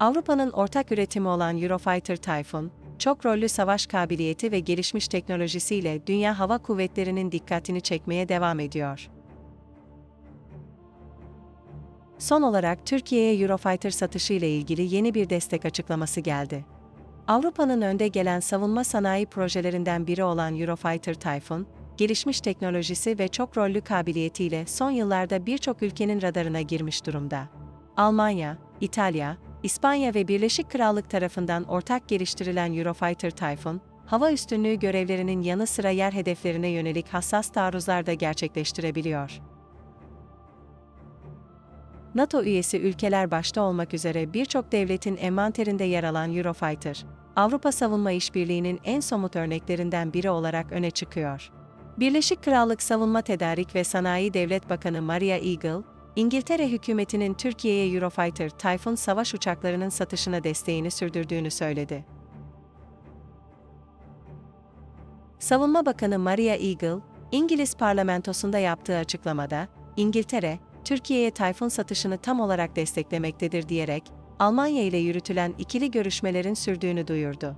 Avrupa'nın ortak üretimi olan Eurofighter Typhoon, çok rollü savaş kabiliyeti ve gelişmiş teknolojisiyle dünya hava kuvvetlerinin dikkatini çekmeye devam ediyor. Son olarak Türkiye'ye Eurofighter satışı ile ilgili yeni bir destek açıklaması geldi. Avrupa'nın önde gelen savunma sanayi projelerinden biri olan Eurofighter Typhoon, gelişmiş teknolojisi ve çok rollü kabiliyetiyle son yıllarda birçok ülkenin radarına girmiş durumda. Almanya, İtalya, İspanya ve Birleşik Krallık tarafından ortak geliştirilen Eurofighter Typhoon, hava üstünlüğü görevlerinin yanı sıra yer hedeflerine yönelik hassas taarruzlar da gerçekleştirebiliyor. NATO üyesi ülkeler başta olmak üzere birçok devletin envanterinde yer alan Eurofighter, Avrupa Savunma İşbirliği'nin en somut örneklerinden biri olarak öne çıkıyor. Birleşik Krallık Savunma Tedarik ve Sanayi Devlet Bakanı Maria Eagle, İngiltere hükümetinin Türkiye'ye Eurofighter Typhoon savaş uçaklarının satışına desteğini sürdürdüğünü söyledi. Savunma Bakanı Maria Eagle, İngiliz parlamentosunda yaptığı açıklamada, İngiltere, Türkiye'ye Tayfun satışını tam olarak desteklemektedir diyerek, Almanya ile yürütülen ikili görüşmelerin sürdüğünü duyurdu.